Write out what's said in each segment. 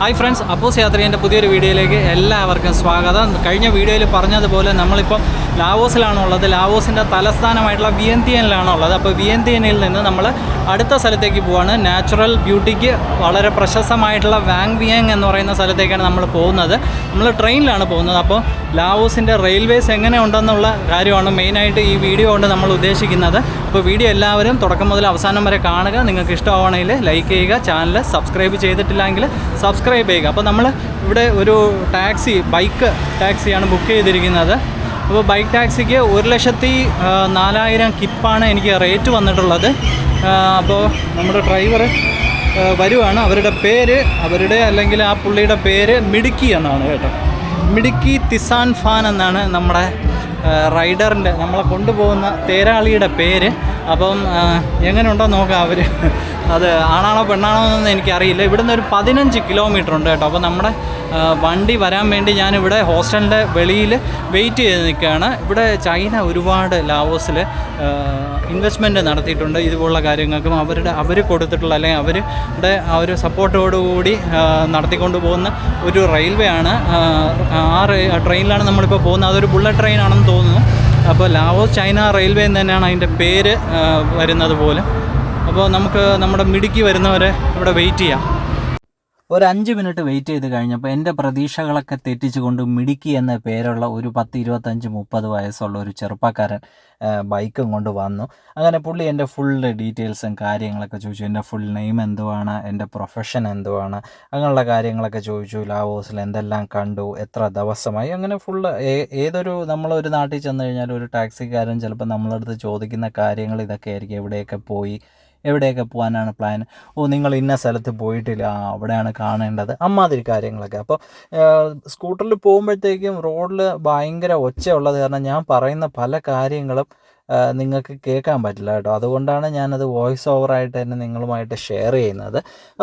Hi friends അപ്പോസ് യാത്രീന്റെ പുതിയൊരു വീഡിയോയിലേക്ക് എല്ലാവർക്കും സ്വാഗതം. കഴിഞ്ഞ വീഡിയോയിൽ പറഞ്ഞതുപോലെ നമ്മളിപ്പം ലാവോസിലാണുള്ളത് ലാവോസിന്റെ തലസ്ഥാനമായിട്ടുള്ള വിയന്തിയനിലാണുള്ളത് അപ്പോൾ വിയന്തിയനിൽ നിന്ന് നമ്മൾ അടുത്ത സ്ഥലത്തേക്ക് പോവാണ്. നാച്ചുറൽ ബ്യൂട്ടിക്ക് വളരെ പ്രശസ്തമായിട്ടുള്ള വാങ് വിയങ് എന്ന് പറയുന്ന സ്ഥലത്തേക്കാണ് നമ്മൾ പോകുന്നത്. നമ്മൾ ട്രെയിനിലാണ് പോകുന്നത്. അപ്പോൾ ലാവോസിന്റെ റെയിൽവേസ് എങ്ങനെ ഉണ്ടെന്നുള്ള കാര്യമാണ് മെയിനായിട്ട് ഈ വീഡിയോ കൊണ്ട് നമ്മൾ ഉദ്ദേശിക്കുന്നത്. അപ്പോൾ വീഡിയോ എല്ലാവരും തുടക്കം മുതൽ അവസാനം വരെ കാണുക. നിങ്ങൾക്ക് ഇഷ്ടമാവണമെങ്കിൽ ലൈക്ക് ചെയ്യുക. ചാനൽ സബ്സ്ക്രൈബ് ചെയ്തിട്ടില്ലെങ്കിൽ സബ്സ്ക്രൈബ് ചെയ്യുക. അപ്പോൾ നമ്മൾ ഇവിടെ ഒരു ടാക്സി ബൈക്ക് ടാക്സിയാണ് ബുക്ക് ചെയ്തിരിക്കുന്നത്. അപ്പോൾ ബൈക്ക് ടാക്സിക്ക് ഒരു ലക്ഷത്തി നാലായിരം കിപ്പാണ് എനിക്ക് റേറ്റ് വന്നിട്ടുള്ളത്. അപ്പോൾ നമ്മുടെ ഡ്രൈവർ വരുവാണ്. അവരുടെ പേര് അവരുടെ അല്ലെങ്കിൽ ആ പുള്ളിയുടെ പേര് മിടുക്കി എന്നാണ് കേട്ടോ. മിടുക്കി തിസാൻ ഫാൻ എന്നാണ് നമ്മുടെ റൈഡറിന്റെ നമ്മളെ കൊണ്ടുപോകുന്ന തേരാളിയുടെ പേര്. അപ്പം എങ്ങനെയുണ്ടോ നോക്കാം അവർ അത് ആണാണോ പെണ്ണാണോ എന്നൊന്നും എനിക്കറിയില്ല. ഇവിടുന്ന് ഒരു പതിനഞ്ച് കിലോമീറ്റർ ഉണ്ട് കേട്ടോ. അപ്പോൾ നമ്മുടെ വണ്ടി വരാൻ വേണ്ടി ഞാനിവിടെ ഹോസ്റ്റലിന്റെ വെളിയിൽ വെയിറ്റ് ചെയ്ത് നിൽക്കുകയാണ്. ഇവിടെ ചൈന ഒരുപാട് ലാവോസിൽ ഇൻവെസ്റ്റ്മെന്റ് നടത്തിയിട്ടുണ്ട് ഇതുപോലുള്ള കാര്യങ്ങൾക്കും. അവരുടെ അവർ കൊടുത്തിട്ടുള്ള അല്ലെങ്കിൽ അവരുടെ ആ ഒരു സപ്പോർട്ടോടുകൂടി നടത്തിക്കൊണ്ട് പോകുന്ന ഒരു റെയിൽവേ ആണ്. ആ, ട്രെയിനിലാണ് നമ്മളിപ്പോൾ പോകുന്നത്. അതൊരു ബുള്ളറ്റ് ട്രെയിൻ ആണെന്ന് തോന്നുന്നു. അപ്പോൾ ലാവോസ് ചൈന റെയിൽവേ എന്ന് തന്നെയാണ് അതിന്റെ പേര് വരുന്നത് പോലും. അപ്പോൾ നമുക്ക് നമ്മുടെ മിടുക്കി വരുന്നവരെ ഇവിടെ വെയിറ്റ് ചെയ്യാം. ഒരു അഞ്ച് മിനിറ്റ് വെയിറ്റ് ചെയ്ത് കഴിഞ്ഞപ്പോൾ എന്റെ പ്രതീക്ഷകളൊക്കെ തെറ്റിച്ചുകൊണ്ട് മിടുക്കി എന്ന പേരുള്ള ഒരു പത്ത് ഇരുപത്തഞ്ച് മുപ്പത് വയസ്സുള്ള ഒരു ചെറുപ്പക്കാരൻ ബൈക്കും കൊണ്ട് വന്നു. അങ്ങനെ പുള്ളി എന്റെ ഫുൾ ഡീറ്റെയിൽസും കാര്യങ്ങളൊക്കെ ചോദിച്ചു. എന്റെ ഫുൾ നെയിം എന്തുവാണ്? എന്റെ പ്രൊഫഷൻ എന്തുവാണ്? അങ്ങനെയുള്ള കാര്യങ്ങളൊക്കെ ചോദിച്ചു. ലാവോസിൽ എന്തെല്ലാം കണ്ടു? എത്ര ദിവസമായി? അങ്ങനെ ഫുൾ ഏതൊരു നമ്മളൊരു നാട്ടിൽ ചെന്ന് കഴിഞ്ഞാൽ ഒരു ടാക്സിക്കാരൻ ചിലപ്പോൾ നമ്മളടുത്ത് ചോദിക്കുന്ന കാര്യങ്ങൾ ഇതൊക്കെ ആയിരിക്കും. എവിടെയൊക്കെ പോയി? എവിടെയൊക്കെ പോകാനാണ് പ്ലാൻ ഓ നിങ്ങൾ ഇന്ന സ്ഥലത്ത് പോയിട്ടില്ല അവിടെയാണ് കാണേണ്ടത് അമ്മാതിരി കാര്യങ്ങളൊക്കെ. അപ്പോൾ സ്കൂട്ടറിൽ പോകുമ്പോഴത്തേക്കും റോഡിൽ ഭയങ്കര ഒച്ചയുള്ളത് കാരണം ഞാൻ പറയുന്ന പല കാര്യങ്ങളും നിങ്ങൾക്ക് കേൾക്കാൻ പറ്റില്ല കേട്ടോ. അതുകൊണ്ടാണ് ഞാനത് വോയിസ് ഓവറായിട്ട് തന്നെ നിങ്ങളുമായിട്ട് ഷെയർ ചെയ്യുന്നത്.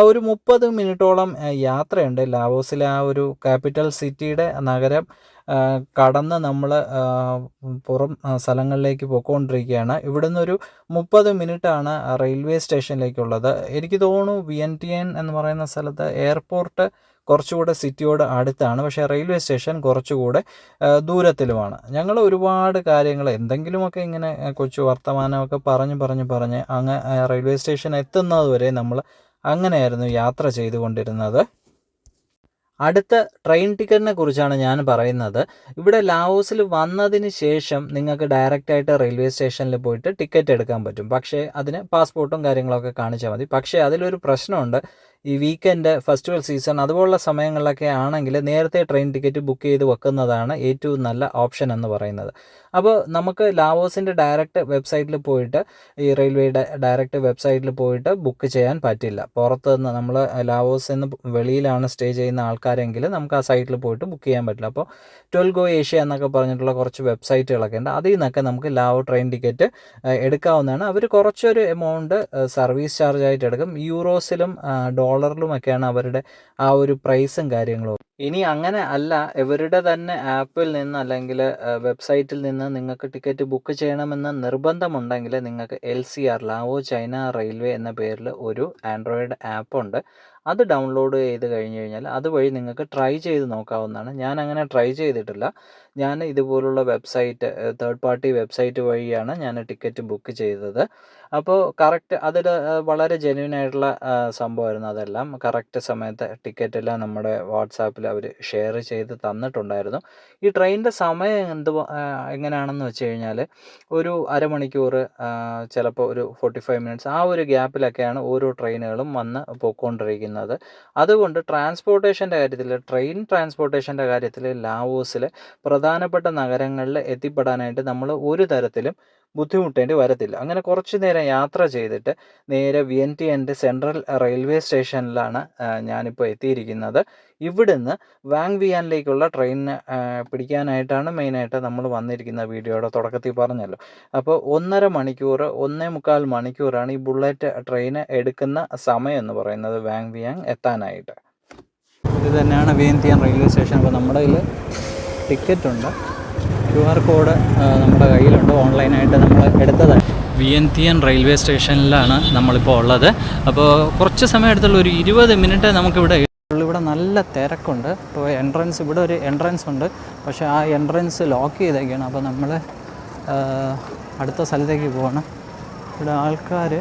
ഒരു മുപ്പത് മിനിറ്റോളം യാത്രയുണ്ട്. ലാവോസിലെ ആ ഒരു ക്യാപിറ്റൽ സിറ്റിയുടെ നഗരം കടന്ന് നമ്മൾ പുറം സ്ഥലങ്ങളിലേക്ക് പോയിക്കൊണ്ടിരിക്കുകയാണ് ഇവിടെ നിന്നൊരു മുപ്പത് മിനിറ്റാണ് റെയിൽവേ സ്റ്റേഷനിലേക്കുള്ളത്. എനിക്ക് തോന്നുന്നു വി എൻ ടി എൻ എന്ന് പറയുന്ന സ്ഥലത്ത് എയർപോർട്ട് കുറച്ചുകൂടെ സിറ്റിയോട് അടുത്താണ്. പക്ഷേ റെയിൽവേ സ്റ്റേഷൻ കുറച്ചുകൂടെ ദൂരത്തിലുമാണ്. ഞങ്ങൾ ഒരുപാട് കാര്യങ്ങൾ എന്തെങ്കിലുമൊക്കെ ഇങ്ങനെ കൊച്ചു വർത്തമാനമൊക്കെ പറഞ്ഞ് പറഞ്ഞ് പറഞ്ഞ് അങ്ങ് റെയിൽവേ സ്റ്റേഷൻ എത്തുന്നത് വരെ നമ്മൾ അങ്ങനെയായിരുന്നു യാത്ര ചെയ്തുകൊണ്ടിരുന്നത്. അടുത്ത ട്രെയിൻ ടിക്കറ്റിനെ കുറിച്ചാണ് ഞാൻ പറയുന്നത്. ഇവിടെ ലാവോസിൽ വന്നതിന് ശേഷം നിങ്ങൾക്ക് ഡയറക്റ്റായിട്ട് റെയിൽവേ സ്റ്റേഷനിൽ പോയിട്ട് ടിക്കറ്റ് എടുക്കാൻ പറ്റും. പക്ഷേ അതിന് പാസ്പോർട്ടും കാര്യങ്ങളൊക്കെ കാണിച്ചാൽ മതി. പക്ഷേ അതിലൊരു പ്രശ്നമുണ്ട്. ഈ വീക്കെൻഡ് ഫെസ്റ്റിവൽ സീസൺ അതുപോലുള്ള സമയങ്ങളിലൊക്കെ ആണെങ്കിൽ നേരത്തെ ട്രെയിൻ ടിക്കറ്റ് ബുക്ക് ചെയ്ത് വെക്കുന്നതാണ് ഏറ്റവും നല്ല ഓപ്ഷൻ എന്ന് പറയുന്നത്. അപ്പോൾ നമുക്ക് ലാവോസിന്റെ ഡയറക്റ്റ് വെബ്സൈറ്റിൽ പോയിട്ട് ഈ റെയിൽവേയുടെ ഡയറക്റ്റ് വെബ്സൈറ്റിൽ പോയിട്ട് ബുക്ക് ചെയ്യാൻ പറ്റില്ല. പുറത്ത് നിന്ന് നമ്മൾ ലാവോസ് എന്ന് വെളിയിലാണ് സ്റ്റേ ചെയ്യുന്ന ആൾക്കാരെങ്കിൽ നമുക്ക് ആ സൈറ്റിൽ പോയിട്ട് ബുക്ക് ചെയ്യാൻ പറ്റില്ല. അപ്പോൾ ട്വൽവ് ഗോ ഏഷ്യ എന്നൊക്കെ പറഞ്ഞിട്ടുള്ള കുറച്ച് വെബ്സൈറ്റുകളൊക്കെ ഉണ്ട്. അതിൽ നിന്നൊക്കെ നമുക്ക് ലാവോ ട്രെയിൻ ടിക്കറ്റ് എടുക്കാവുന്നതാണ്. അവർ കുറച്ചൊരു എമൗണ്ട് സർവീസ് ചാർജ് ആയിട്ട് എടുക്കും. യൂറോസിലും ഡോളറിലും ഡോളറിലുമൊക്കെയാണ് അവരുടെ ആ ഒരു പ്രൈസും കാര്യങ്ങളും. ഇനി അങ്ങനെ അല്ല. ഇവരുടെ തന്നെ ആപ്പിൽ നിന്ന് അല്ലെങ്കിൽ വെബ്സൈറ്റിൽ നിന്ന് നിങ്ങൾക്ക് ടിക്കറ്റ് ബുക്ക് ചെയ്യണമെന്ന് നിർബന്ധമുണ്ടെങ്കിൽ നിങ്ങൾക്ക് L C R Lao China railway എന്ന പേരിൽ ഒരു ആൻഡ്രോയിഡ് ആപ്പ് ഉണ്ട് അത് ഡൗൺലോഡ് ചെയ്ത് കഴിഞ്ഞ് കഴിഞ്ഞാൽ അതുവഴി നിങ്ങൾക്ക് ട്രൈ ചെയ്ത് നോക്കാവുന്നതാണ്. ഞാൻ അങ്ങനെ ട്രൈ ചെയ്തിട്ടില്ല. ഞാൻ ഇതുപോലുള്ള വെബ്സൈറ്റ് തേർഡ് പാർട്ടി വെബ്സൈറ്റ് വഴിയാണ് ഞാൻ ടിക്കറ്റ് ബുക്ക് ചെയ്തത്. അപ്പോൾ കറക്റ്റ് അതിൽ വളരെ ജെന്യൂൻ ആയിട്ടുള്ള സംഭവമായിരുന്നു അതെല്ലാം. കറക്റ്റ് സമയത്ത് ടിക്കറ്റ് എല്ലാം നമ്മുടെ വാട്സാപ്പിൽ അവർ ഷെയർ ചെയ്ത് തന്നിട്ടുണ്ടായിരുന്നു. ഈ ട്രെയിനിന്റെ സമയം എന്ത് എങ്ങനെയാണെന്ന് വെച്ച് കഴിഞ്ഞാൽ ഒരു അരമണിക്കൂർ ചിലപ്പോൾ ഒരു ഫോർട്ടി ഫൈവ് മിനിറ്റ്സ് ആ ഒരു ഗ്യാപ്പിലൊക്കെയാണ് ഓരോ ട്രെയിനുകളും വന്ന് പോയിക്കൊണ്ടിരിക്കുന്നത്. അതുകൊണ്ട് ട്രാൻസ്പോർട്ടേഷന്റെ കാര്യത്തിൽ ട്രെയിൻ ട്രാൻസ്പോർട്ടേഷന്റെ കാര്യത്തിൽ ലാവോസിൽ പ്രധാനപ്പെട്ട നഗരങ്ങളിൽ എത്തിപ്പെടാനായിട്ട് നമ്മൾ ഒരു തരത്തിലും ബുദ്ധിമുട്ടേണ്ടി വരത്തില്ല. അങ്ങനെ കുറച്ച് നേരം യാത്ര ചെയ്തിട്ട് നേരെ വി എൻ ടി എന്റെ സെൻട്രൽ റെയിൽവേ സ്റ്റേഷനിലാണ് ഞാനിപ്പോൾ എത്തിയിരിക്കുന്നത്. ഇവിടുന്ന് വാങ് വിയാനിലേക്കുള്ള ട്രെയിനിന് പിടിക്കാനായിട്ടാണ് മെയിനായിട്ട് നമ്മൾ വന്നിരിക്കുന്ന വീഡിയോയുടെ തുടക്കത്തിൽ പറഞ്ഞല്ലോ. അപ്പോൾ ഒന്നര മണിക്കൂർ ഒന്നേ മുക്കാൽ മണിക്കൂറാണ് ഈ ബുള്ളറ്റ് ട്രെയിൻ എടുക്കുന്ന സമയം എന്ന് പറയുന്നത് വാങ് വിയാങ് എത്താനായിട്ട്. ഇത് തന്നെയാണ് വിയൻതിയാൻ റെയിൽവേ സ്റ്റേഷൻ. അപ്പോൾ നമ്മുടെ കയ്യിൽ ടിക്കറ്റ് ഉണ്ട്. ക്യു ആർ കോഡ് നമ്മുടെ കയ്യിലുണ്ട്? ഓൺലൈനായിട്ട് നമ്മൾ എടുത്തതാണ്. വിയന്തിയൻ റെയിൽവേ സ്റ്റേഷനിലാണ് നമ്മളിപ്പോൾ ഉള്ളത്. അപ്പോൾ കുറച്ച് സമയം എടുത്തുള്ള ഒരു ഇരുപത് മിനിറ്റ് നമുക്കിവിടെ ഇവിടെ നല്ല തിരക്കുണ്ട്. ഇപ്പോൾ എൻട്രൻസ് ഇവിടെ ഒരു എൻട്രൻസ് ഉണ്ട്. പക്ഷേ ആ എൻട്രൻസ് ലോക്ക് ചെയ്തേക്കാണ്. അപ്പോൾ നമ്മൾ അടുത്ത സ്ഥലത്തേക്ക് പോകണം ഇവിടെ ആൾക്കാർ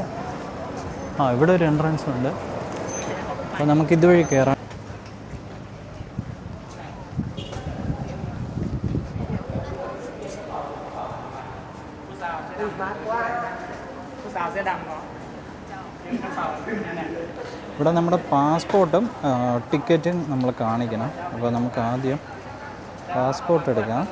ആ ഇവിടെ ഒരു എൻട്രൻസ് ഉണ്ട്. അപ്പോൾ നമുക്ക് ഇതുവഴി കയറാം ഇവിടെ നമ്മുടെ പാസ്പോർട്ടും ടിക്കറ്റും നമ്മൾ കാണിക്കണം. അപ്പോൾ നമുക്ക് ആദ്യം പാസ്പോർട്ട് എടുക്കാം.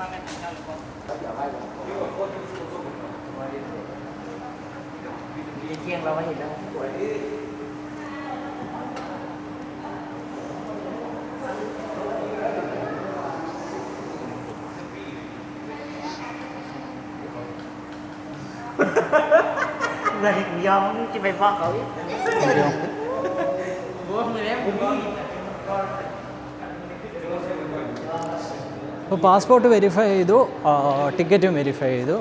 Rồi do chỉ phải vợ cậu അപ്പോൾ പാസ്പോർട്ട് വെരിഫൈ ചെയ്തു ടിക്കറ്റും വെരിഫൈ ചെയ്തു.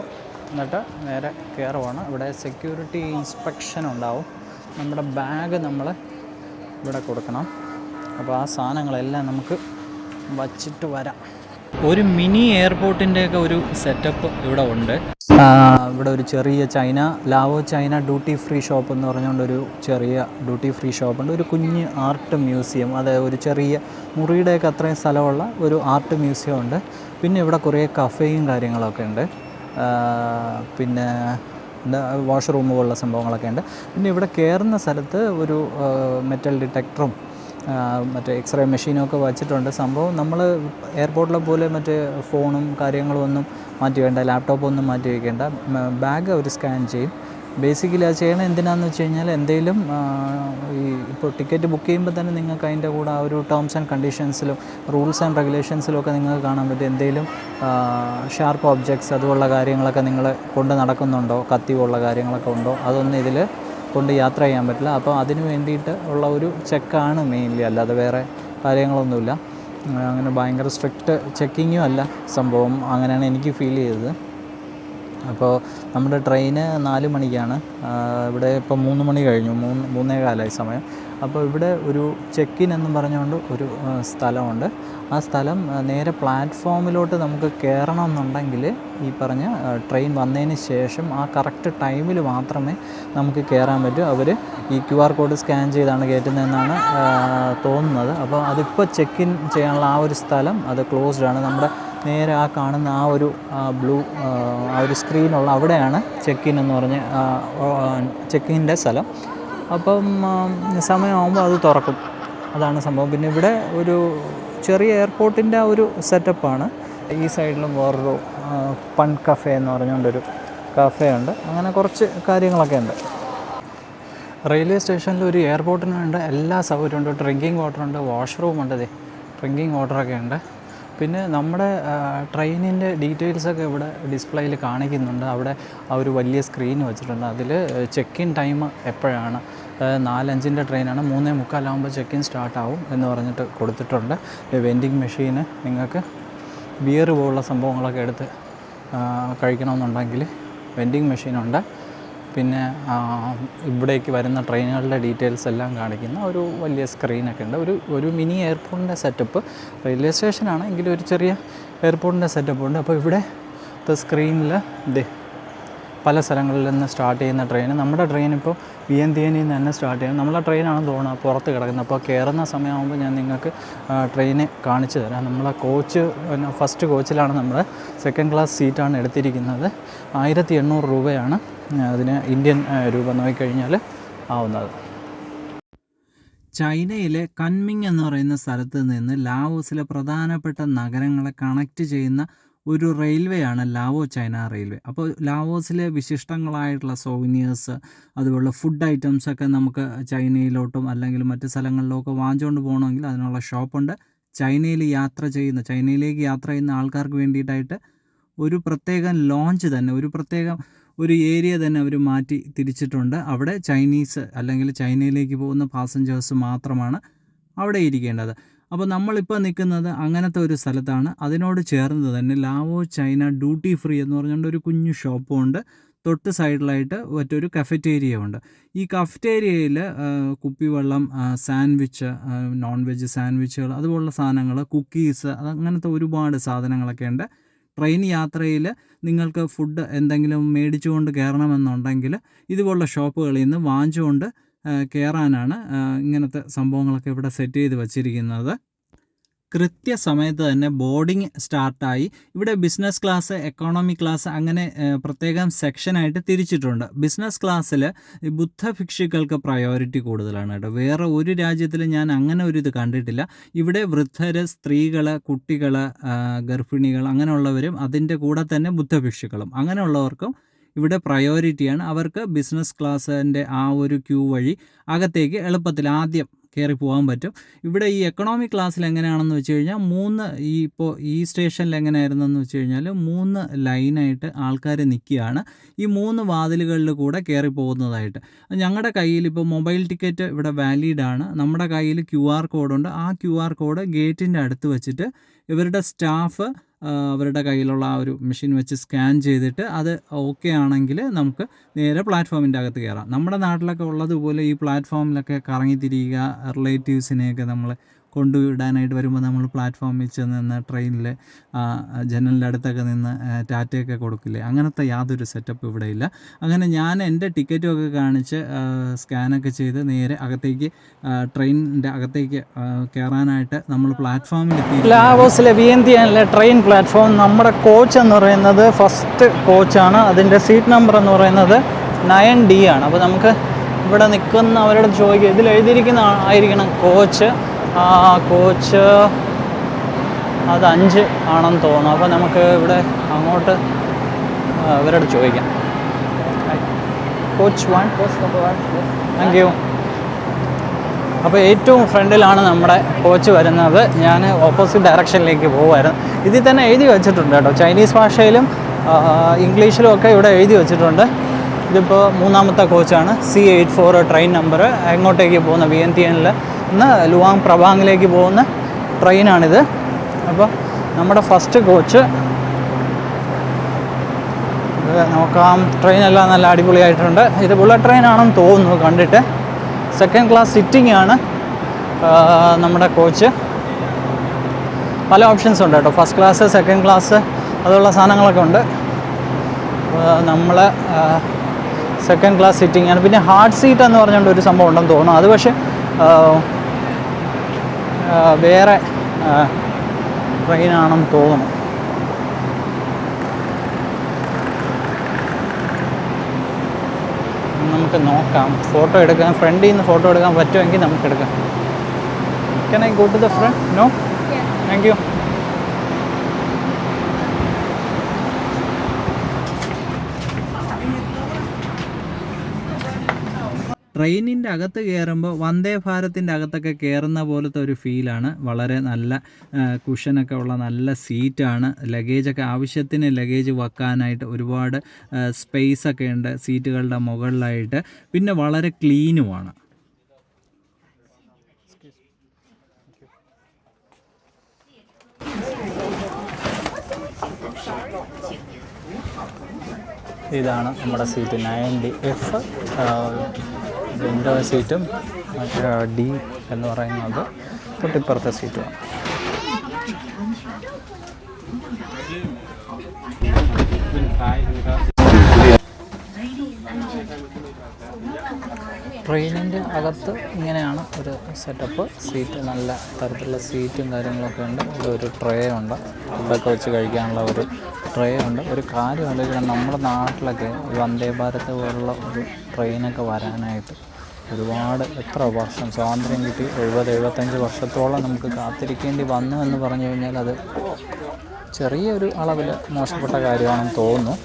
എന്നിട്ട് നേരെ കയറുവാണ് ഇവിടെ സെക്യൂരിറ്റി ഇൻസ്പെക്ഷൻ ഉണ്ടാവും. നമ്മുടെ ബാഗ് നമ്മൾ ഇവിടെ കൊടുക്കണം. അപ്പോൾ ആ സാധനങ്ങളെല്ലാം നമുക്ക് വച്ചിട്ട് വരാം. ഒരു മിനി എയർപോർട്ടിന്റെയൊക്കെ ഒരു സെറ്റപ്പ് ഇവിടെ ഉണ്ട്. ഇവിടെ ഒരു ചെറിയ China Lao China duty free shop എന്ന് പറഞ്ഞുകൊണ്ട് ഒരു ചെറിയ ഡ്യൂട്ടി ഫ്രീ ഷോപ്പുണ്ട്. ഒരു കുഞ്ഞ് ആർട്ട് മ്യൂസിയം അതായത് ഒരു ചെറിയ മുറിയുടെയൊക്കെ അത്രയും സ്ഥലമുള്ള ഒരു ആർട്ട് മ്യൂസിയം ഉണ്ട്. പിന്നെ ഇവിടെ കുറേ കഫേയും കാര്യങ്ങളൊക്കെ ഉണ്ട്. പിന്നെ എന്താ വാഷ്റൂം പോലുള്ള സംഭവങ്ങളൊക്കെ ഉണ്ട്. പിന്നെ ഇവിടെ കയറുന്ന സ്ഥലത്ത് ഒരു മെറ്റൽ ഡിറ്റക്ടറും മറ്റേ എക്സ്റേ മെഷീനൊക്കെ വച്ചിട്ടുണ്ട്. സംഭവം നമ്മൾ എയർപോർട്ടിലെ പോലെ മറ്റേ ഫോണും കാര്യങ്ങളും ഒന്നും മാറ്റി വേണ്ട ലാപ്ടോപ്പ് ഒന്നും മാറ്റി വയ്ക്കേണ്ട ബാഗ് അവർ സ്കാൻ ചെയ്യും. ബേസിക്കലി അത് ചെയ്യണം എന്തിനാണെന്ന് വെച്ച് കഴിഞ്ഞാൽ എന്തെങ്കിലും ഈ ഇപ്പോൾ ടിക്കറ്റ് ബുക്ക് ചെയ്യുമ്പോൾ തന്നെ നിങ്ങൾക്ക് അതിന്റെ കൂടെ ആ ഒരു ടേംസ് ആൻഡ് കണ്ടീഷൻസിലും റൂൾസ് ആൻഡ് റെഗുലേഷൻസിലും ഒക്കെ നിങ്ങൾക്ക് കാണാൻ പറ്റും. എന്തെങ്കിലും ഷാർപ്പ് ഒബ്ജക്ട്സ് അതുപോലുള്ള കാര്യങ്ങളൊക്കെ നിങ്ങൾ കൊണ്ട് നടക്കുന്നുണ്ടോ? കത്തി പോലുള്ള കാര്യങ്ങളൊക്കെ ഉണ്ടോ? അതൊന്നും ഇതിൽ കൊണ്ട് യാത്ര ചെയ്യാൻ പറ്റില്ല. അപ്പോൾ അതിന് വേണ്ടിയിട്ട് ഉള്ള ഒരു ചെക്കാണ് മെയിൻലി അല്ലാതെ വേറെ കാര്യങ്ങളൊന്നുമില്ല. അങ്ങനെ ഭയങ്കര സ്ട്രിക്റ്റ് ചെക്കിങ്ങും അല്ല സംഭവം. അങ്ങനെയാണ് എനിക്ക് ഫീൽ ചെയ്തത്. അപ്പോൾ നമ്മുടെ ട്രെയിന് നാല് മണിക്കാണ്. ഇവിടെ ഇപ്പോൾ മൂന്ന് മണി കഴിഞ്ഞു. മൂന്ന് മൂന്നേ കാലമായി സമയം. അപ്പോൾ ഇവിടെ ഒരു ചെക്ക് ഇൻ എന്നും പറഞ്ഞുകൊണ്ട് ഒരു സ്ഥലമുണ്ട്. ആ സ്ഥലം നേരെ പ്ലാറ്റ്ഫോമിലോട്ട് നമുക്ക് കയറണം എന്നുണ്ടെങ്കിൽ ഈ പറഞ്ഞ ട്രെയിൻ വന്നതിന് ശേഷം ആ കറക്റ്റ് ടൈമിൽ മാത്രമേ നമുക്ക് കയറാൻ പറ്റൂ. അവർ ഈ ക്യു ആർ കോഡ് സ്കാൻ ചെയ്താണ് കയറ്റുന്നതെന്നാണ് തോന്നുന്നത്. അപ്പോൾ അതിപ്പോൾ ചെക്ക് ഇൻ ചെയ്യാനുള്ള ആ ഒരു സ്ഥലം അത് ക്ലോസ്ഡ് ആണ്. നമ്മുടെ നേരെ ആ കാണുന്ന ആ ഒരു ബ്ലൂ ആ ഒരു സ്ക്രീനുള്ള അവിടെയാണ് ചെക്ക് ഇൻ എന്ന് പറഞ്ഞ് ചെക്ക് ഇന്റെ സ്ഥലം. അപ്പം സമയമാകുമ്പോൾ അത് തുറക്കും. അതാണ് സംഭവം. പിന്നെ ഇവിടെ ഒരു ചെറിയ എയർപോർട്ടിന്റെ ഒരു സെറ്റപ്പാണ്. ഈ സൈഡിലും വേറൊരു പൺ കഫേ എന്ന് പറഞ്ഞുകൊണ്ടൊരു കഫേ ഉണ്ട് അങ്ങനെ കുറച്ച് കാര്യങ്ങളൊക്കെ ഉണ്ട്. റെയിൽവേ സ്റ്റേഷനിൽ ഒരു എയർപോർട്ടിന് വേണ്ട എല്ലാ സൗകര്യമുണ്ട് ഡ്രിങ്കിങ് വാട്ടർ ഉണ്ട് വാഷ്റൂം ഉണ്ട് ദേ. ഡ്രിങ്കിങ് വാട്ടറൊക്കെ ഉണ്ട്. പിന്നെ നമ്മുടെ ട്രെയിനിന്റെ ഡീറ്റെയിൽസൊക്കെ ഇവിടെ ഡിസ്പ്ലേയിൽ കാണിക്കുന്നുണ്ട്. അവിടെ ആ ഒരു വലിയ സ്ക്രീൻ വെച്ചിട്ടുണ്ട്. അതിൽ ചെക്ക് ഇൻ ടൈം എപ്പോഴാണ്? നാലഞ്ചിന്റെ ട്രെയിനാണ്. മൂന്നേ മുക്കാലാകുമ്പോൾ ചെക്ക് ഇൻ സ്റ്റാർട്ടാവും എന്ന് പറഞ്ഞിട്ട് കൊടുത്തിട്ടുണ്ട്. വെൻഡിങ് മെഷീന് നിങ്ങൾക്ക് ബിയർ പോലുള്ള സംഭവങ്ങളൊക്കെ എടുത്ത് കഴിക്കണമെന്നുണ്ടെങ്കിൽ വെൻഡിങ് മെഷീനുണ്ട് പിന്നെ ഇവിടേക്ക് വരുന്ന ട്രെയിനുകളുടെ ഡീറ്റെയിൽസ് എല്ലാം കാണിക്കുന്ന ഒരു വലിയ സ്ക്രീനൊക്കെ ഉണ്ട്. ഒരു ഒരു മിനി എയർപോർട്ടിന്റെ സെറ്റപ്പ് റെയിൽവേ സ്റ്റേഷനാണ്. എങ്കിലും ഒരു ചെറിയ എയർപോർട്ടിന്റെ സെറ്റപ്പ് ഉണ്ട്. അപ്പോൾ ഇവിടെ സ്ക്രീനിൽ ഇതേ പല സ്ഥലങ്ങളിൽ നിന്ന് സ്റ്റാർട്ട് ചെയ്യുന്ന ട്രെയിൻ നമ്മുടെ ട്രെയിൻ ഇപ്പോൾ വി എൻ തിയനിൽ നിന്ന് തന്നെ സ്റ്റാർട്ട് ചെയ്യും. നമ്മളെ ട്രെയിനാണ് തോന്നുന്നത് പുറത്ത് കിടക്കുന്നത്. അപ്പോൾ കയറുന്ന സമയമാകുമ്പോൾ ഞാൻ നിങ്ങൾക്ക് ട്രെയിന് കാണിച്ചു തരാം. നമ്മളെ കോച്ച് ഫസ്റ്റ് കോച്ചിലാണ് നമ്മൾ സെക്കൻഡ് ക്ലാസ് സീറ്റാണ് എടുത്തിരിക്കുന്നത്. ആയിരത്തി എണ്ണൂറ് രൂപയാണ് അതിന് ഇന്ത്യൻ രൂപ നോക്കിക്കഴിഞ്ഞാൽ ആവുന്നത്. ചൈനയിലെ കൻമിങ് എന്ന് പറയുന്ന സ്ഥലത്ത് നിന്ന് ലാവോസിലെ പ്രധാനപ്പെട്ട നഗരങ്ങളെ കണക്ട് ചെയ്യുന്ന ഒരു റെയിൽവേയാണ് ലാവോ ചൈന റെയിൽവേ. അപ്പോൾ ലാവോസിലെ വിശിഷ്ടങ്ങളായിട്ടുള്ള സോവിനിയേഴ്സ് അതുപോലുള്ള ഫുഡ് ഐറ്റംസ് ഒക്കെ നമുക്ക് ചൈനയിലോട്ടും അല്ലെങ്കിൽ മറ്റ് സ്ഥലങ്ങളിലും ഒക്കെ വാങ്ങിച്ചുകൊണ്ട് പോകണമെങ്കിൽ അതിനുള്ള ഷോപ്പുണ്ട്. ചൈനയിൽ യാത്ര ചെയ്യുന്ന ചൈനയിലേക്ക് യാത്ര ചെയ്യുന്ന ആൾക്കാർക്ക് വേണ്ടിയിട്ടായിട്ട് ഒരു പ്രത്യേകം ലോഞ്ച് തന്നെ ഒരു പ്രത്യേകം ഒരു ഏരിയ തന്നെ അവർ മാറ്റി തിരിച്ചിട്ടുണ്ട്. അവിടെ ചൈനീസ് അല്ലെങ്കിൽ ചൈനയിലേക്ക് പോകുന്ന പാസഞ്ചേഴ്സ് മാത്രമാണ് അവിടെ ഇരിക്കേണ്ടത്. അപ്പോൾ നമ്മളിപ്പോൾ നിൽക്കുന്നത് അങ്ങനത്തെ ഒരു സ്ഥലത്താണ്. അതിനോട് ചേർന്ന് തന്നെ ലാവോ ചൈന ഡ്യൂട്ടി ഫ്രീ എന്ന് പറഞ്ഞുകൊണ്ട് ഒരു കുഞ്ഞു ഷോപ്പും ഉണ്ട്. തൊട്ട് സൈഡിലായിട്ട് മറ്റൊരു കഫറ്റേരിയ ഉണ്ട്. ഈ കഫറ്റേരിയയിൽ കുപ്പിവെള്ളം സാൻഡ്വിച്ച് നോൺ വെജ് സാൻഡ്വിച്ചുകൾ അതുപോലുള്ള സാധനങ്ങൾ കുക്കീസ് അങ്ങനത്തെ ഒരുപാട് സാധനങ്ങളൊക്കെ ഉണ്ട്. ട്രെയിൻ യാത്രയിൽ നിങ്ങൾക്ക് ഫുഡ് എന്തെങ്കിലും മേടിച്ചുകൊണ്ട് കയറണമെന്നുണ്ടെങ്കിൽ ഇതുപോലുള്ള ഷോപ്പുകളിൽ നിന്ന് വാങ്ങിച്ചുകൊണ്ട് കയറാനാണ് ഇങ്ങനത്തെ സംഭവങ്ങളൊക്കെ ഇവിടെ സെറ്റ് ചെയ്ത് വച്ചിരിക്കുന്നത്. കൃത്യസമയത്ത് തന്നെ ബോർഡിംഗ് സ്റ്റാർട്ടായി ഇവിടെ ബിസിനസ് ക്ലാസ് എക്കോണമി ക്ലാസ് അങ്ങനെ പ്രത്യേകം സെക്ഷനായിട്ട് തിരിച്ചിട്ടുണ്ട്. ബിസിനസ് ക്ലാസ്സിൽ ബുദ്ധ ബുദ്ധഭിക്ഷുക്കൾക്ക് പ്രയോറിറ്റി കൂടുതലാണ് കേട്ടോ. വേറെ ഒരു രാജ്യത്തിൽ ഞാൻ അങ്ങനെ ഒരു ഇത് കണ്ടിട്ടില്ല. ഇവിടെ വൃദ്ധർ സ്ത്രീകൾ കുട്ടികൾ ഗർഭിണികൾ അങ്ങനെയുള്ളവരും അതിന്റെ കൂടെ തന്നെ ബുദ്ധഭിക്ഷുക്കളും അങ്ങനെയുള്ളവർക്കും ഇവിടെ പ്രയോറിറ്റിയാണ് അവർക്ക് ബിസിനസ് ക്ലാസ്സിന്റെ ആ ഒരു ക്യൂ വഴി അകത്തേക്ക് എളുപ്പത്തിൽ ആദ്യം കയറി പോകാൻ പറ്റും. ഇവിടെ ഈ എക്കണോമിക് ക്ലാസ്സിൽ എങ്ങനെയാണെന്ന് വെച്ച് കഴിഞ്ഞാൽ മൂന്ന് ഈ ഇപ്പോൾ ഈ സ്റ്റേഷനിൽ എങ്ങനെയായിരുന്നെന്ന് വെച്ച് കഴിഞ്ഞാൽ മൂന്ന് ലൈനായിട്ട് ആൾക്കാർ നിൽക്കുകയാണ്. ഈ മൂന്ന് വാതിലുകളിൽ കൂടെ കയറി പോകുന്നതായിട്ട്. ഞങ്ങളുടെ കയ്യിൽ ഇപ്പോൾ മൊബൈൽ ടിക്കറ്റ് ഇവിടെ വാലിഡ് ആണ്. നമ്മുടെ കയ്യിൽ ക്യു ആർ കോഡുണ്ട് ആ ക്യു ആർ കോഡ് ഗേറ്റിന്റെ അടുത്ത് വെച്ചിട്ട് ഇവരുടെ സ്റ്റാഫ് അവരുടെ കയ്യിലുള്ള ആ ഒരു മെഷീൻ വെച്ച് സ്കാൻ ചെയ്തിട്ട് അത് ഓക്കെ ആണെങ്കിൽ നമുക്ക് നേരെ പ്ലാറ്റ്ഫോമിന്റെ അകത്ത് കയറാം. നമ്മുടെ നാട്ടിലൊക്കെ ഉള്ളതുപോലെ ഈ പ്ലാറ്റ്ഫോമിലൊക്കെ കറങ്ങി തിരിയുക റിലേറ്റീവ്സിനെയൊക്കെ നമ്മൾ കൊണ്ടുവിടാനായിട്ട് വരുമ്പോൾ നമ്മൾ പ്ലാറ്റ്ഫോമിൽ ചെന്ന് നിന്ന് ട്രെയിനിൽ ജനലിന്റെ അടുത്തൊക്കെ നിന്ന് ടാറ്റയൊക്കെ കൊടുക്കില്ലേ? അങ്ങനത്തെ യാതൊരു സെറ്റപ്പ് ഇവിടെ ഇല്ല. അങ്ങനെ ഞാൻ എന്റെ ടിക്കറ്റും ഒക്കെ കാണിച്ച് സ്കാനൊക്കെ ചെയ്ത് നേരെ അകത്തേക്ക് ട്രെയിനിന്റെ അകത്തേക്ക് കയറാനായിട്ട് നമ്മൾ പ്ലാറ്റ്ഫോമിൽ എത്തി ലാവോസിലെ വിയന്തിയാനിലെ ട്രെയിൻ പ്ലാറ്റ്ഫോം നമ്മുടെ കോച്ച് എന്ന് പറയുന്നത് ഫസ്റ്റ് കോച്ചാണ് അതിന്റെ സീറ്റ് നമ്പർ എന്ന് പറയുന്നത് നയൻ ഡി ആണ്. അപ്പോൾ നമുക്ക് ഇവിടെ നിൽക്കുന്ന അവരോട് ചോദിക്കുക ഇതിൽ എഴുതിയിരിക്കുന്ന ആയിരിക്കണം കോച്ച് ആ കോച്ച് അത് അഞ്ച് ആണെന്ന് തോന്നുന്നു. അപ്പോൾ നമുക്ക് ഇവിടെ അങ്ങോട്ട് ഇവരോട് ചോദിക്കാം. കോച്ച് വൺ താങ്ക് യു അപ്പോൾ ഏറ്റവും ഫ്രണ്ടിലാണ് നമ്മുടെ കോച്ച് വരുന്നത്. ഞാൻ ഓപ്പോസിറ്റ് ഡയറക്ഷനിലേക്ക് പോകുമായിരുന്നു ഇതിൽ തന്നെ എഴുതി വെച്ചിട്ടുണ്ട് കേട്ടോ. ചൈനീസ് ഭാഷയിലും ഇംഗ്ലീഷിലും ഒക്കെ ഇവിടെ എഴുതി വെച്ചിട്ടുണ്ട്. ഇതിപ്പോൾ മൂന്നാമത്തെ കോച്ചാണ്. C eight four train number എങ്ങോട്ടേക്ക് പോകുന്ന വി എൻ ടി എനിൽ നിന്ന് ലുവാങ് പ്രഭാങ്ങിലേക്ക് പോകുന്ന ട്രെയിനാണിത്. അപ്പോൾ നമ്മുടെ ഫസ്റ്റ് കോച്ച് നോക്കാം ട്രെയിനെല്ലാം നല്ല അടിപൊളിയായിട്ടുണ്ട്. ഇത് ബുള്ളറ്റ് ട്രെയിൻ ആണെന്ന് തോന്നുന്നു കണ്ടിട്ട്. സെക്കൻഡ് ക്ലാസ് സിറ്റിംഗ് ആണ് നമ്മുടെ കോച്ച്. പല ഓപ്ഷൻസ് ഉണ്ട് കേട്ടോ. ഫസ്റ്റ് ക്ലാസ് സെക്കൻഡ് ക്ലാസ് അതുള്ള സാധനങ്ങളൊക്കെ ഉണ്ട്. നമ്മൾ സെക്കൻഡ് ക്ലാസ് സിറ്റിംഗ് ആണ്. പിന്നെ ഹാർഡ് സീറ്റ് എന്ന് പറഞ്ഞുകൊണ്ട് ഒരു സംഭവം ഉണ്ടെന്ന് തോന്നുന്നു. അത് പക്ഷേ വേറെ ട്രെയിനാണെന്ന് തോന്നുന്നു. നമുക്ക് നോക്കാം. ഫോട്ടോ എടുക്കാൻ ഫ്രണ്ടിൽ നിന്ന് ഫോട്ടോ എടുക്കാൻ പറ്റുമെങ്കിൽ നമുക്ക് എടുക്കാം. Can I go to the front no thank you ട്രെയിനിന്റെ അകത്ത് കയറുമ്പോൾ വന്ദേ ഭാരത്തിന്റെ അകത്തൊക്കെ കയറുന്ന പോലത്തെ ഒരു ഫീലാണ്. വളരെ നല്ല കുഷനൊക്കെ ഉള്ള നല്ല സീറ്റാണ്. ലഗേജൊക്കെ ആവശ്യത്തിന് ലഗേജ് വെക്കാനായിട്ട് ഒരുപാട് സ്പേസ് ഒക്കെ ഉണ്ട് സീറ്റുകളുടെ മുകളിലായിട്ട്. പിന്നെ വളരെ ക്ലീനുമാണ്. ഇതാണ് നമ്മുടെ seat. Nine D F window സീറ്റും മറ്റേ ഡി എന്ന് പറയുന്നത് തൊട്ടിപ്പുറത്തെ സീറ്റുമാണ്. ട്രെയിനിന്റെ അകത്ത് ഇങ്ങനെയാണ് ഒരു സെറ്റപ്പ് സീറ്റ് നല്ല തരത്തിലുള്ള സീറ്റും കാര്യങ്ങളൊക്കെ ഉണ്ട്. ഒരു ട്രേ ഉണ്ട്. ഫുഡൊക്കെ വെച്ച് കഴിക്കാനുള്ള ഒരു ട്രേ ഉണ്ട്. ഒരു കാര്യം ആലോചിക്കണം. നമ്മുടെ നാട്ടിലൊക്കെ വന്ദേ ഭാരത് പോലുള്ള ഒരു ട്രെയിനൊക്കെ വരാനായിട്ട് ഒരുപാട് എത്ര വർഷം? സ്വാതന്ത്ര്യം കിട്ടി എഴുപത് എഴുപത്തഞ്ച് വർഷത്തോളം നമുക്ക് കാത്തിരിക്കേണ്ടി വന്നു എന്ന് പറഞ്ഞു കഴിഞ്ഞാൽ അത് ചെറിയൊരു അളവിൽ മോശപ്പെട്ട കാര്യമാണെന്ന് തോന്നുന്നു.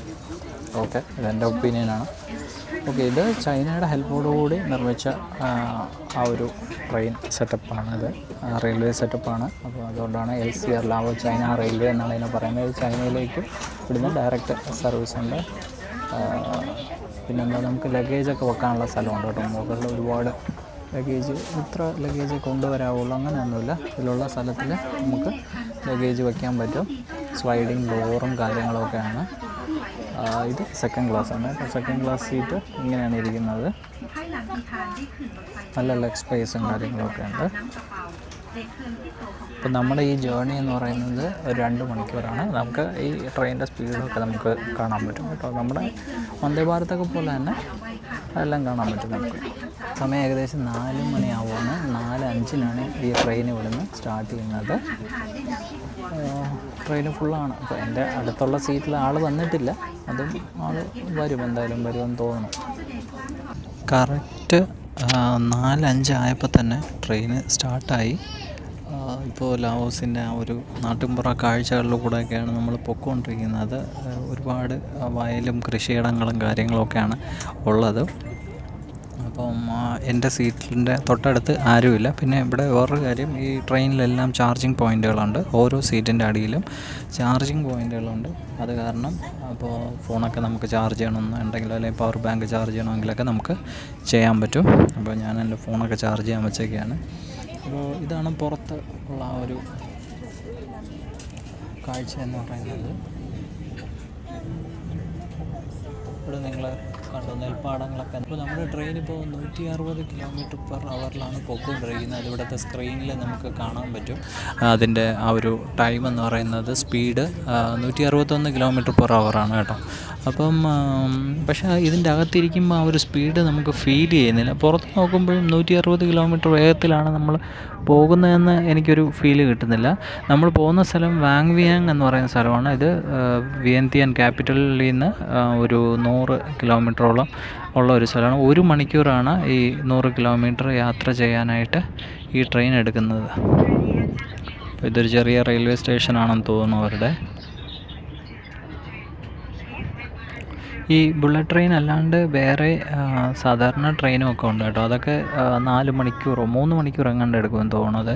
ഓക്കെ ഇതെന്റെ ഒപ്പീനിയനാണ് ഓക്കെ ഇത് ചൈനയുടെ ഹെൽപ്പോടുകൂടി നിർമ്മിച്ച ആ, ഒരു ട്രെയിൻ സെറ്റപ്പാണ് ഇത്. റെയിൽവേ സെറ്റപ്പാണ്. അപ്പോൾ അതുകൊണ്ടാണ് L C R Lao China railway എന്നാണ് ഇതിനെ പറയുന്നത്. ചൈനയിലേക്ക് ഇവിടുന്ന് ഡയറക്റ്റ് സർവീസ് ഉണ്ട്. ആ, പിന്നെന്താ നമുക്ക് ലഗേജൊക്കെ വെക്കാനുള്ള സ്ഥലമുണ്ട് കേട്ടോ. മുകളിൽ ഒരുപാട് ലഗേജ് ഇത്ര ലഗേജ് കൊണ്ടുവരാവുള്ളൂ. അങ്ങനെയൊന്നുമില്ല. ഇതിലുള്ള സ്ഥലത്തിൽ നമുക്ക് ലഗേജ് വയ്ക്കാൻ പറ്റും. സ്ലൈഡിങ് ഡോറും കാര്യങ്ങളൊക്കെയാണ് ഇത് സെക്കൻഡ് ക്ലാസ് ആണ്. സെക്കൻഡ് ക്ലാസ് സീറ്റ് ഇങ്ങനെയാണ് ഇരിക്കുന്നത്. നല്ല ലെഗ് സ്പേസും കാര്യങ്ങളൊക്കെ ഉണ്ട്. അപ്പോൾ നമ്മുടെ ഈ ജേർണി എന്ന് പറയുന്നത് ഒരു രണ്ട് മണിക്കൂറാണ്. നമുക്ക് ഈ ട്രെയിനിന്റെ സ്പീഡൊക്കെ നമുക്ക് കാണാൻ പറ്റും കേട്ടോ. നമ്മുടെ വന്ദേ ഭാരതൊക്കെ പോലെ തന്നെ എല്ലാം കാണാൻ പറ്റും നമുക്ക്. സമയം ഏകദേശം നാല് മണിയാവുമെന്ന് നാല് അഞ്ചിനാണ് ഈ ട്രെയിൻ ഇവിടുന്ന് സ്റ്റാർട്ട് ചെയ്യുന്നത്. ട്രെയിൻ ഫുള്ളാണ് അപ്പോൾ എന്റെ അടുത്തുള്ള സീറ്റിൽ ആൾ വന്നിട്ടില്ല. അതും ആൾ വരും എന്തായാലും വരുമെന്ന് തോന്നുന്നു. കറക്റ്റ് നാലഞ്ചായപ്പോൾ തന്നെ ട്രെയിൻ സ്റ്റാർട്ടായി ഇപ്പോൾ ലാവോസിന്റെ ആ ഒരു നാട്ടിൻപുറ കാഴ്ചകളിലൂടെയൊക്കെയാണ് നമ്മൾ പൊയ്ക്കൊണ്ടിരിക്കുന്നത് ഒരുപാട് വയലും കൃഷിയിടങ്ങളും കാര്യങ്ങളൊക്കെയാണ് ഉള്ളത്. അപ്പം എന്റെ സീറ്റിന്റെ തൊട്ടടുത്ത് ആരുമില്ല. പിന്നെ ഇവിടെ വേറൊരു കാര്യം ഈ ട്രെയിനിലെല്ലാം ചാർജിങ് പോയിന്റുകളുണ്ട് ഓരോ സീറ്റിന്റെ അടിയിലും ചാർജിങ് പോയിന്റുകളുണ്ട് അത് കാരണം അപ്പോൾ ഫോണൊക്കെ നമുക്ക് ചാർജ് ചെയ്യണമെന്നുണ്ടെങ്കിൽ അല്ലെങ്കിൽ പവർ ബാങ്ക് ചാർജ് ചെയ്യണമെങ്കിലൊക്കെ നമുക്ക് ചെയ്യാൻ പറ്റും. അപ്പോൾ ഞാൻ എന്റെ ഫോണൊക്കെ ചാർജ് ചെയ്യാൻ വെച്ചൊക്കെയാണ് അപ്പോൾ ഇതാണ് പുറത്ത് ഉള്ള ആ ഒരു കാഴ്ച എന്ന് പറയുന്നത്. ഇവിടെ നിങ്ങൾ കണ്ടു നെൽപ്പാടങ്ങളൊക്കെ. അപ്പോൾ നമ്മുടെ ട്രെയിൻ ഇപ്പോൾ നൂറ്റി അറുപത് കിലോമീറ്റർ പെർ അവറിലാണ് പോയിക്കൊണ്ടിരിക്കുന്നത്. അത് ഇവിടുത്തെ സ്ക്രീനിൽ നമുക്ക് കാണാൻ പറ്റും. അതിന്റെ ആ ഒരു ടൈം എന്ന് പറയുന്നത് സ്പീഡ് നൂറ്റി അറുപത്തൊന്ന് കിലോമീറ്റർ പെർ അവറാണ് കേട്ടോ. അപ്പം പക്ഷേ ഇതിന്റെ അകത്തിരിക്കുമ്പോൾ ആ ഒരു സ്പീഡ് നമുക്ക് ഫീൽ ചെയ്യുന്നില്ല. പുറത്ത് നോക്കുമ്പോഴും നൂറ്റി അറുപത് കിലോമീറ്റർ വേഗത്തിലാണ് നമ്മൾ പോകുന്നതെന്ന് എനിക്കൊരു ഫീൽ കിട്ടുന്നില്ല. നമ്മൾ പോകുന്ന സ്ഥലം വാങ് വിയാങ് എന്ന് പറയുന്ന സ്ഥലമാണ്. ഇത് വിയന്തിയൻ ക്യാപിറ്റലിൽ നിന്ന് ഒരു നൂറ് കിലോമീറ്ററോളം ഉള്ള ഒരു സ്ഥലമാണ്. ഒരു മണിക്കൂറാണ് ഈ നൂറ് കിലോമീറ്റർ യാത്ര ചെയ്യാനായിട്ട് ഈ ട്രെയിൻ എടുക്കുന്നത്. ഇതൊരു ചെറിയ റെയിൽവേ സ്റ്റേഷനാണെന്ന് തോന്നുന്നു അവരുടെ. ഈ ബുള്ളറ്റ് ട്രെയിൻ അല്ലാണ്ട് വേറെ സാധാരണ ട്രെയിനും ഒക്കെ ഉണ്ട് കേട്ടോ. അതൊക്കെ നാല് മണിക്കൂറോ മൂന്ന് മണിക്കൂർ എങ്ങാണ്ട് എടുക്കുമെന്ന് തോന്നുന്നത്.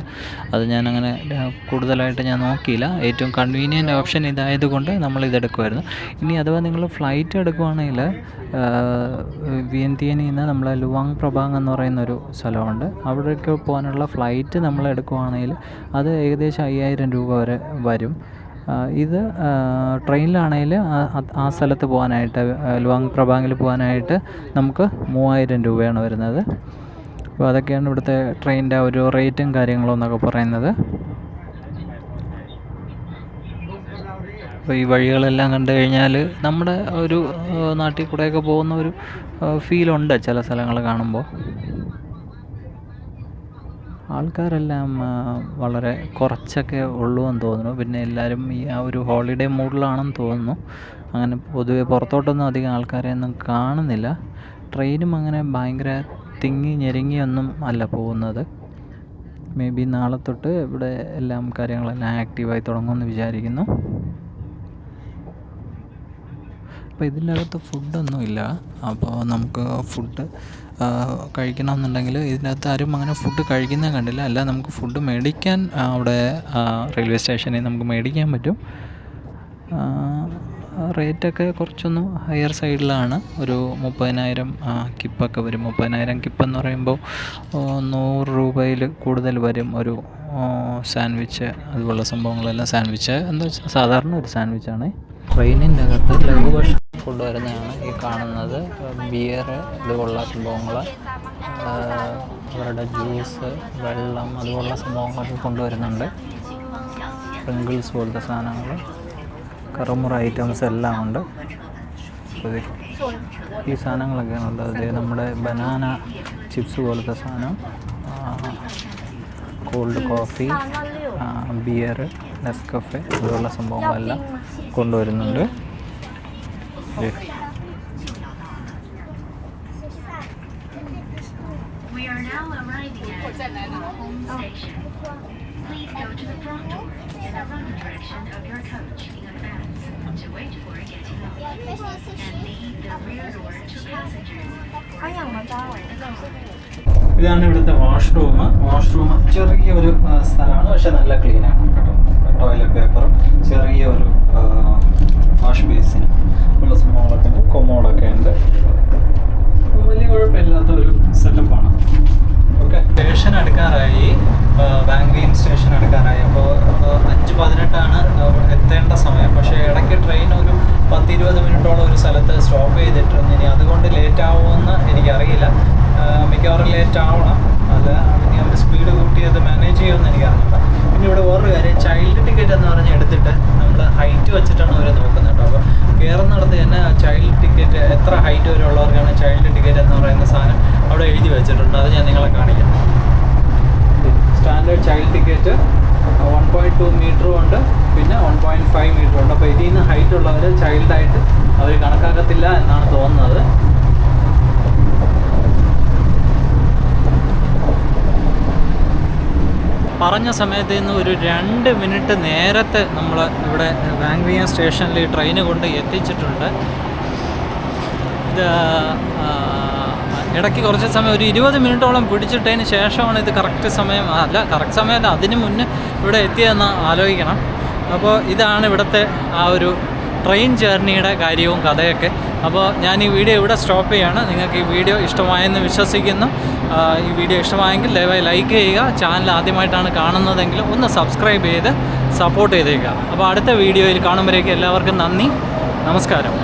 അത് ഞാനങ്ങനെ അങ്ങനെ കൂടുതലായിട്ട് ഞാൻ നോക്കിയില്ല. ഏറ്റവും കൺവീനിയന്റ് ഓപ്ഷൻ ഇതായതുകൊണ്ട് നമ്മൾ ഇതെടുക്കുമായിരുന്നു. ഇനി അഥവാ നിങ്ങൾ ഫ്ലൈറ്റ് എടുക്കുവാണെങ്കിൽ വിയന്തിയനിൽ നിന്ന് നമ്മൾ ലുവാങ് പ്രഭാങ് എന്ന് പറയുന്ന ഒരു സ്ഥലമുണ്ട്. അവിടേക്ക് പോകാനുള്ള ഫ്ലൈറ്റ് നമ്മൾ എടുക്കുവാണെങ്കിൽ അത് ഏകദേശം അയ്യായിരം രൂപ വരെ വരും. ഇത് ട്രെയിനിലാണെങ്കിൽ ആ സ്ഥലത്ത് പോകാനായിട്ട് ലുവാങ് പ്രഭാങ്ങിൽ പോകാനായിട്ട് നമുക്ക് മൂവായിരം രൂപയാണ് വരുന്നത്. അപ്പോൾ അതൊക്കെയാണ് ഇവിടുത്തെ ട്രെയിനിന്റെ ഒരു റേറ്റും കാര്യങ്ങളും എന്നൊക്കെ പറയുന്നത്. അപ്പോൾ ഈ വഴികളെല്ലാം കണ്ടു കഴിഞ്ഞാൽ നമ്മുടെ ഒരു നാട്ടിൽ കൂടെയൊക്കെ പോകുന്ന ഒരു ഫീലുണ്ട് ചില സ്ഥലങ്ങൾ കാണുമ്പോൾ. ആൾക്കാരെല്ലാം വളരെ കുറച്ചൊക്കെ ഉള്ളൂ എന്ന് തോന്നുന്നു. പിന്നെ എല്ലാവരും ഈ ആ ഒരു ഹോളിഡേ മൂഡിലാണെന്ന് തോന്നുന്നു. അങ്ങനെ പൊതുവെ പുറത്തോട്ടൊന്നും അധികം ആൾക്കാരെ ഒന്നും കാണുന്നില്ല. ട്രെയിനും അങ്ങനെ ഭയങ്കര തിങ്ങി ഞെരുങ്ങിയൊന്നും അല്ല പോകുന്നത്. മേ ബി നാളെ തൊട്ട് ഇവിടെ എല്ലാം കാര്യങ്ങളെല്ലാം ആക്റ്റീവായി തുടങ്ങുമെന്ന് വിചാരിക്കുന്നു. അപ്പോൾ ഇതിന്റെ അകത്ത് ഫുഡൊന്നുമില്ല അപ്പോൾ നമുക്ക് ഫുഡ് കഴിക്കണമെന്നുണ്ടെങ്കിൽ ഇതിനകത്ത് ആരും അങ്ങനെ ഫുഡ് കഴിക്കുന്നത് കണ്ടില്ല. അല്ല നമുക്ക് ഫുഡ് മേടിക്കാൻ അവിടെ റെയിൽവേ സ്റ്റേഷനിൽ നമുക്ക് മേടിക്കാൻ പറ്റും. റേറ്റൊക്കെ കുറച്ചൊന്ന് ഹയർ സൈഡിലാണ് ഒരു മുപ്പതിനായിരം കിപ്പൊക്കെ വരും. മുപ്പതിനായിരം കിപ്പെന്ന് പറയുമ്പോൾ നൂറ് രൂപയിൽ കൂടുതൽ വരും ഒരു സാൻഡ്വിച്ച് അതുപോലുള്ള സംഭവങ്ങളെല്ലാം സാൻഡ്വിച്ച് എന്താ വെച്ചാൽ സാധാരണ ഒരു സാൻഡ്വിച്ചാണ് ട്രെയിനിന്റെ അകത്ത് ലഘുഭക്ഷണം കൊണ്ടുവരുന്നതാണ് ഈ കാണുന്നത്. ബിയർ ഇതുപോലുള്ള സംഭവങ്ങൾ അവരുടെ ജ്യൂസ് വെള്ളം അതുപോലുള്ള സംഭവങ്ങളൊക്കെ കൊണ്ടുവരുന്നുണ്ട്. പ്രിങ്കിൾസ് പോലത്തെ സാധനങ്ങൾ കറുമുറ ഐറ്റംസ് എല്ലാം ഉണ്ട്. ഈ സാധനങ്ങളൊക്കെയാണ് ഉള്ളത്. നമ്മുടെ ബനാന ചിപ്സ് പോലത്തെ സാധനം. കോൾഡ് കോഫി ബിയർ നെസ്കഫെ അതുപോലുള്ള സംഭവങ്ങളെല്ലാം കൊണ്ടുവരുന്നുണ്ട്. Are now arriving at home station. Please go to the front door in the run direction of your coach in advance to wait for getting off. And leave the rear door to passengers. ഇതാണ് ഇവിടുത്തെ washroom washroom ചെറിയ ഒരു സ്ഥലമാണ് പക്ഷെ നല്ല ക്ലീനാണ് കേട്ടോ toilet പേപ്പറും ചെറിയ ഒരു വാഷ് ബേസിന് ഉള്ള സംഭവങ്ങളൊക്കെ ഉണ്ട്. കൊമോളൊക്കെ ഉണ്ട്. വലിയ കുഴപ്പമില്ലാത്ത ഒരു സെറ്റപ്പാണ് ഓക്കെ. സ്റ്റേഷൻ എടുക്കാറായി ബാംഗ്ലീൻ സ്റ്റേഷൻ എടുക്കാറായി അപ്പോൾ അഞ്ച് പതിനെട്ടാണ് എത്തേണ്ട സമയം. പക്ഷേ ഇടയ്ക്ക് ട്രെയിൻ ഒരു പത്തിരുപത് മിനിറ്റോളം ഒരു സ്ഥലത്ത് സ്റ്റോപ്പ് ചെയ്തിട്ടുണ്ട്. ഇനി അതുകൊണ്ട് ലേറ്റ് ആവുമെന്ന് എനിക്കറിയില്ല. മിക്കവാറും ലേറ്റ് ആവണം. അല്ല അല്ലെങ്കിൽ അവർ സ്പീഡ് കൂട്ടി അത് മാനേജ് ചെയ്യുമെന്ന് എനിക്ക് അറിഞ്ഞില്ല പിന്നെ ഇവിടെ വേറൊരു കാര്യം ചൈൽഡ് ടിക്കറ്റ് എന്ന് പറഞ്ഞ് എടുത്തിട്ട് നമ്മൾ ഹൈറ്റ് വെച്ചിട്ടാണ് അവർ നോക്കുന്നത് കേട്ടോ. അപ്പോൾ കയറുന്നിടത്ത് തന്നെ ചൈൽഡ് ടിക്കറ്റ് എത്ര ഹൈറ്റ് വരെ ഉള്ളവർക്കാണ് ചൈൽഡ് ടിക്കറ്റ് എന്ന് പറയുന്ന സാധനം അവിടെ എഴുതി വെച്ചിട്ടുണ്ട്. അത് ഞാൻ നിങ്ങളെ കാണിക്കാം. Standard child ticket one point two മീറ്ററും ഉണ്ട്. പിന്നെ വൺ പോയിന്റ് ഫൈവ് മീറ്ററും ഉണ്ട്. അപ്പോൾ ഇതിൽ നിന്ന് ഹൈറ്റ് ഉള്ളവർ ചൈൽഡായിട്ട് അവർ കണക്കാക്കത്തില്ല എന്നാണ് തോന്നുന്നത്. പറഞ്ഞ സമയത്ത് നിന്ന് ഒരു രണ്ട് മിനിറ്റ് നേരത്തെ നമ്മൾ ഇവിടെ ബാങ്ക്ലിയൻ സ്റ്റേഷനിൽ ട്രെയിന് കൊണ്ട് എത്തിച്ചിട്ടുണ്ട്. ഇത് ഇടയ്ക്ക് കുറച്ച് സമയം ഒരു ഇരുപത് മിനിറ്റോളം പിടിച്ചിട്ടതിന് ശേഷമാണ് ഇത് കറക്റ്റ് സമയം അല്ല കറക്റ്റ് സമയത്ത് അതിന് മുന്നേ ഇവിടെ എത്തിയതെന്ന് ആലോചിക്കണം. അപ്പോൾ ഇതാണ് ഇവിടുത്തെ ആ ഒരു ട്രെയിൻ ജേർണിയുടെ കാര്യവും കഥയൊക്കെ. അപ്പോൾ ഞാൻ ഈ വീഡിയോ ഇവിടെ സ്റ്റോപ്പ് ചെയ്യാണ്. നിങ്ങൾക്ക് ഈ വീഡിയോ ഇഷ്ടമായെന്ന് വിശ്വസിക്കുന്നു. ഈ വീഡിയോ ഇഷ്ടമായെങ്കിൽ ദയവായി ലൈക്ക് ചെയ്യുക. ചാനൽ ആദ്യമായിട്ടാണ് കാണുന്നതെങ്കിൽ ഒന്ന് സബ്സ്ക്രൈബ് ചെയ്ത് സപ്പോർട്ട് ചെയ്തേക്കുക. അപ്പോൾ അടുത്ത വീഡിയോയിൽ കാണുമ്പോഴേക്കും എല്ലാവർക്കും നന്ദി. നമസ്കാരം.